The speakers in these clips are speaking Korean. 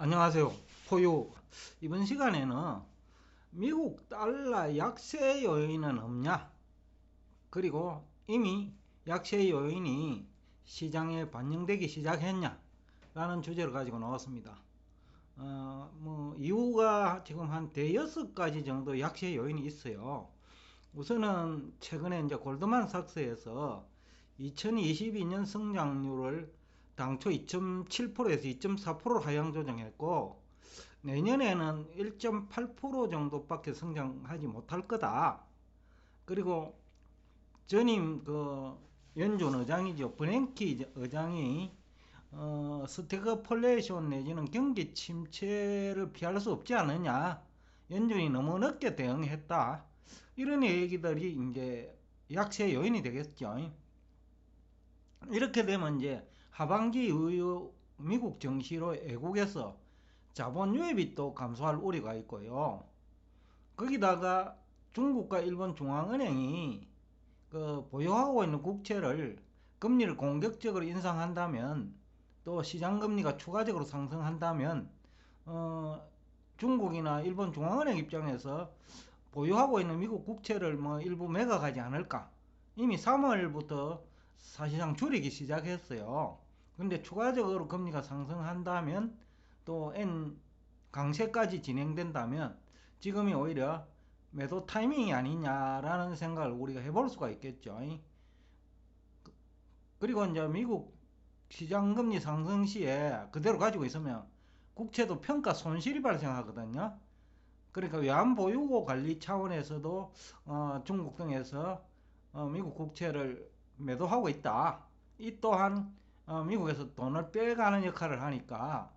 안녕하세요. 포유. 이번 시간에는 미국 달러 약세 요인은 없냐? 그리고 이미 약세 요인이 시장에 반영되기 시작했냐? 라는 주제를 가지고 나왔습니다. 어, 뭐, 이유가 지금 한 대여섯 가지 정도 약세 요인이 있어요. 우선은 최근에 이제 골드만삭스에서 2022년 성장률을 당초 2.7%에서 2.4%로 하향 조정했고 내년에는 1.8% 정도밖에 성장하지 못할 거다. 그리고 전임 그 연준 의장이죠. 브랭키 의장이 어, 스태그플레이션 내지는 경기 침체를 피할 수 없지 않느냐. 연준이 너무 늦게 대응했다. 이런 얘기들이 이제 약세 요인이 되겠죠. 이렇게 되면 이제 하반기 이후 미국 정시로 애국에서 자본 유입이 또 감소할 우려가 있고요. 거기다가 중국과 일본 중앙은행이 그 보유하고 있는 국채를 금리를 공격적으로 인상한다면 또 시장 금리가 추가적으로 상승한다면 어 중국이나 일본 중앙은행 입장에서 보유하고 있는 미국 국채를 뭐 일부 매각하지 않을까 이미 3월부터 사실상 줄이기 시작했어요. 근데 추가적으로 금리가 상승한다면 또 N 강세까지 진행된다면 지금이 오히려 매도 타이밍이 아니냐라는 생각을 우리가 해볼 수가 있겠죠. 그리고 이제 미국 시장 금리 상승 시에 그대로 가지고 있으면 국채도 평가 손실이 발생하거든요. 그러니까 외환 보유고 관리 차원에서도 어, 중국 등에서 어, 미국 국채를 매도하고 있다. 이 또한 어, 미국에서 돈을 빼가는 역할을 하니까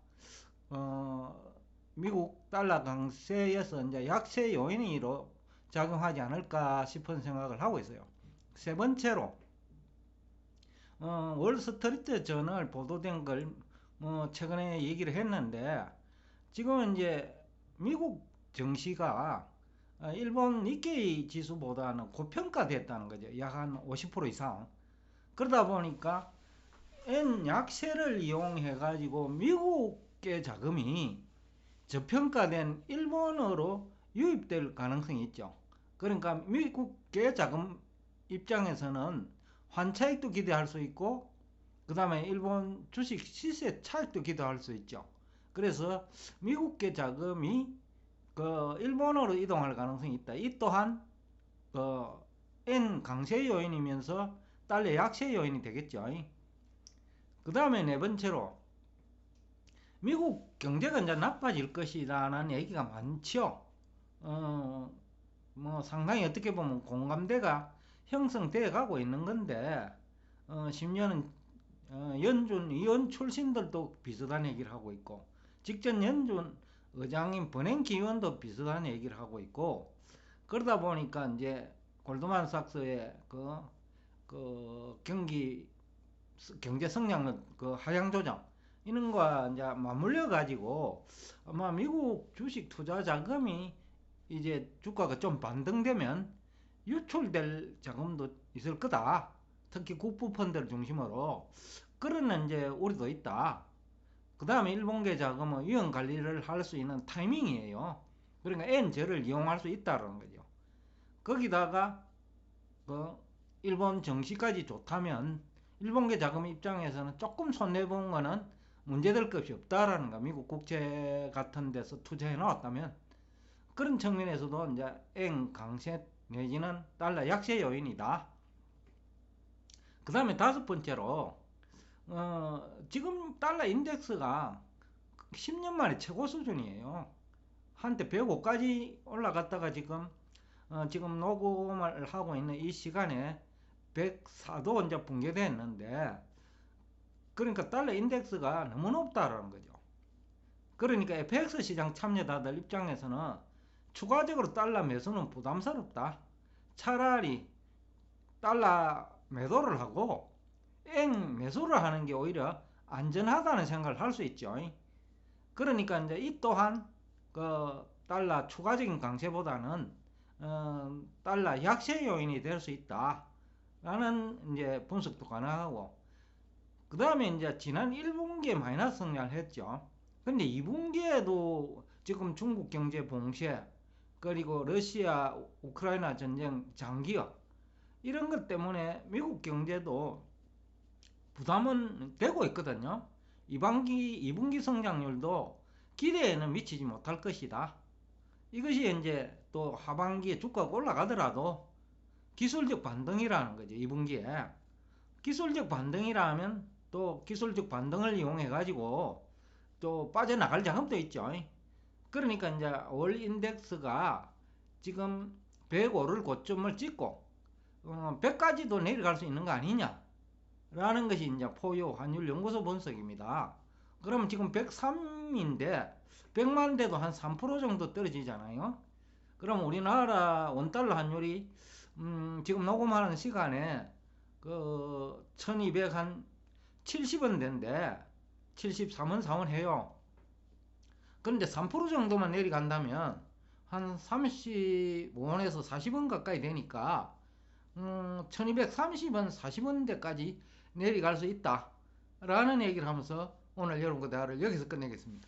어, 미국 달러 강세에서 이제 약세 요인으로 작용하지 않을까 싶은 생각을 하고 있어요. 세 번째로 어, 월스트리트 저널 보도된 걸뭐 최근에 얘기를 했는데 지금은 이제 미국 증시가 어, 일본 니케이 지수보다는 고평가됐다는 거죠. 약 한 50% 이상. 그러다 보니까 N 약세를 이용해 가지고 미국계 자금이 저평가된 일본어로 유입될 가능성이 있죠. 그러니까 미국계 자금 입장에서는 환차익도 기대할 수 있고 그 다음에 일본 주식 시세 차익도 기대할 수 있죠. 그래서 미국계 자금이 그 일본어로 이동할 가능성이 있다. 이 또한 그 N 강세 요인이면서 달러 약세 요인이 되겠죠. 그 다음에 네 번째로 미국 경제가 이제 나빠질 것이라는 얘기가 많죠. 어, 뭐 상당히 어떻게 보면 공감대가 형성되어 가고 있는 건데 어, 심지어는 어, 연준 위원 출신들도 비슷한 얘기를 하고 있고 직전 연준 의장인 버냉키 의원도 비슷한 얘기를 하고 있고 그러다 보니까 이제 골드만삭스의 그, 그 경기 경제 성장은 그 하향 조정 이런 거 이제 맞물려 가지고 아마 미국 주식 투자 자금이 이제 주가가 좀 반등되면 유출될 자금도 있을 거다. 특히 국부 펀드를 중심으로 그런 이제 우리도 있다. 그 다음에 일본계 자금은 위험 관리를 할 수 있는 타이밍이에요. 그러니까 N저를 이용할 수 있다는 거죠. 거기다가 그 일본 정시까지 좋다면 일본계 자금 입장에서는 조금 손해본 거는 문제될 것이 없다라는 거. 미국 국채 같은 데서 투자해 놓았다면 그런 측면에서도 이제 엔 강세 내지는 달러 약세 요인이다. 그 다음에 다섯 번째로 어, 지금 달러 인덱스가 10년 만에 최고 수준이에요. 한때 105까지 올라갔다가 지금 어, 지금 녹음을 하고 있는 이 시간에 104도 이제 붕괴됐는데 그러니까 달러 인덱스가 너무 높다라는 거죠. 그러니까 FX 시장 참여자들 입장에서는 추가적으로 달러 매수는 부담스럽다. 차라리 달러 매도를 하고 엥 매수를 하는 게 오히려 안전하다는 생각을 할 수 있죠. 그러니까 이제 이 또한 그 달러 추가적인 강세보다는 어, 달러 약세 요인이 될 수 있다. 라는 이제 분석도 가능하고 그 다음에 이제 지난 1분기에 마이너스 성장을 했죠. 근데 2분기에도 지금 중국 경제 봉쇄 그리고 러시아 우크라이나 전쟁 장기화 이런 것 때문에 미국 경제도 부담은 되고 있거든요. 2분기 2분기 성장률도 기대에는 미치지 못할 것이다. 이것이 이제 또 하반기에 주가가 올라가더라도 기술적 반등이라는 거죠. 2분기에 기술적 반등이라면 또 기술적 반등을 이용해 가지고 또 빠져나갈 자금도 있죠. 그러니까 이제 월 인덱스가 지금 105를 고점을 찍고 어, 100까지도 내려갈 수 있는 거 아니냐 라는 것이 이제 포유 환율 연구소 분석입니다. 그러면 지금 103인데 100만 대도 한 3% 정도 떨어지잖아요. 그럼 우리나라 원달러 환율이 음, 지금 녹음하는 시간에 그 1200한 70원 된데 73원 4원 해요. 그런데 3% 정도만 내려간다면 한 35원에서 40원 가까이 되니까 음, 1230원 40원 대까지 내려갈 수 있다 라는 얘기를 하면서 오늘 여러분과 대화를 여기서 끝내겠습니다.